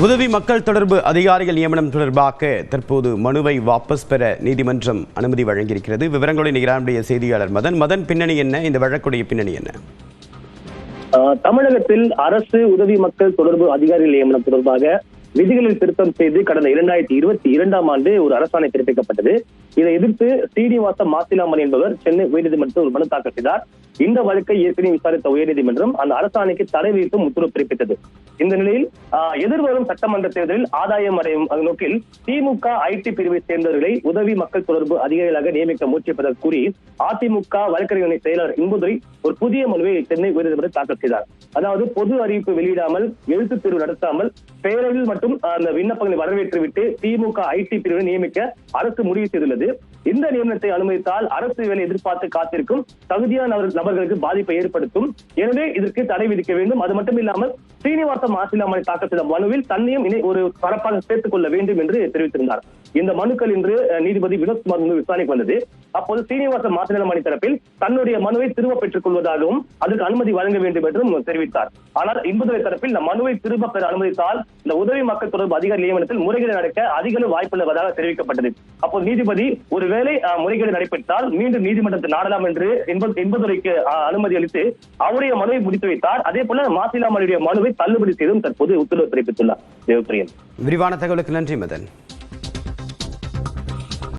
உதவி மக்கள் தொடர்பு அதிகாரிகள் நியமனம் தொடர்பாக தற்போது மனுவை வாபஸ் பெற நீதிமன்றம் அனுமதி வழங்கியிருக்கிறது. விவரங்களை நிகரானுடைய செய்தியாளர் மதன். மதன் பின்னணி என்ன? இந்த வழக்குடைய பின்னணி என்ன? ஆஹ் தமிழகத்தில் அரசு உதவி மக்கள் தொடர்பு அதிகாரிகள் நியமனம் தொடர்பாக விதிகளில் திருத்தம் செய்து கடந்த இரண்டாயிரத்தி இருபத்தி இரண்டாம் ஆண்டு ஒரு அரசாணை பிறப்பிக்கப்பட்டது. இதை எதிர்த்து ஸ்ரீனிவாச மாசிலாமன் என்பவர் சென்னை உயர்நீதிமன்றத்தில் ஒரு மனு தாக்கல் செய்தார். இந்த வழக்கை ஏற்கனவே விசாரித்த உயர்நீதிமன்றம் அந்த அரசாணைக்கு தடை விதித்தும் உத்தரவு பிறப்பித்தது. இந்த நிலையில் எதிர்வரும் சட்டமன்ற தேர்தலில் ஆதாயம் அடையும் நோக்கில் திமுக ஐடி பிரிவை சேர்ந்தவர்களை உதவி மக்கள் தொடர்பு அதிகாரிகளாக நியமிக்க முயற்சிப்பதாக கூறி அதிமுக வழக்கறிஞர் செயலாளர் இன்புதுரை ஒரு புதிய மனுவை சென்னை உயர்நீதிமன்றம் தாக்கல் செய்தார். அதாவது பொது அறிவிப்பு வெளியிடாமல் எழுத்து தேர்வு நடத்தாமல் பெயரில் மட்டும் அந்த விண்ணப்பங்களை வரவேற்றுவிட்டு திமுக ஐடி பிரிவை நியமிக்க அரசு முடிவு செய்துள்ளது. இந்த நியமனத்தை அனுமதித்தால் அரசு வேலை எதிர்பார்த்து காத்திருக்கும் தகுதியான நபர்களுக்கு பாதிப்பை ஏற்படுத்தும். எனவே இதற்கு தடை விதிக்க வேண்டும். அது மட்டும் இல்லாமல் ஸ்ரீனிவாச மாசிலாமணி தாக்கல் செய்த மனுவில் தன்னையும் இணை ஒரு பரப்பாக சேர்த்துக் கொள்ள வேண்டும் என்று தெரிவித்திருந்தார். இந்த மனுக்கள் இன்று நீதிபதி வினோத்குமார் முன்பு விசாரணைக்கு வந்தது. அப்போது சீனிவாச மாசிலாமணி தரப்பில் தன்னுடைய மனுவை திரும்ப பெற்றுக் கொள்வதாகவும் அதற்கு அனுமதி வழங்க வேண்டும் என்றும் தெரிவித்தார். ஆனால் இன்பதுரை தரப்பில் இந்த மனுவை திரும்ப பெற அனுமதித்தால் இந்த உதவி மக்கள் தொடர்பு அதிகாரி நியமனத்தில் முறைகேடு நடக்க அதிக வாய்ப்புள்ளதாக தெரிவிக்கப்பட்டது. அப்போது நீதிபதி ஒருவேளை முறைகேடு நடைபெற்றால் மீண்டும் நீதிமன்றத்தை நாடலாம் என்று இன்பதுரைக்கு அனுமதி அளித்து அவருடைய மனுவை முடித்து வைத்தார். அதே போல மாசிலாமணியுடைய மனுவை தள்ளுபடி செய்தும் தற்போது உத்தரவு பிறப்பித்துள்ளார். தேவப்பிரியன் விரிவான தகவலுக்கு நன்றி மதன்.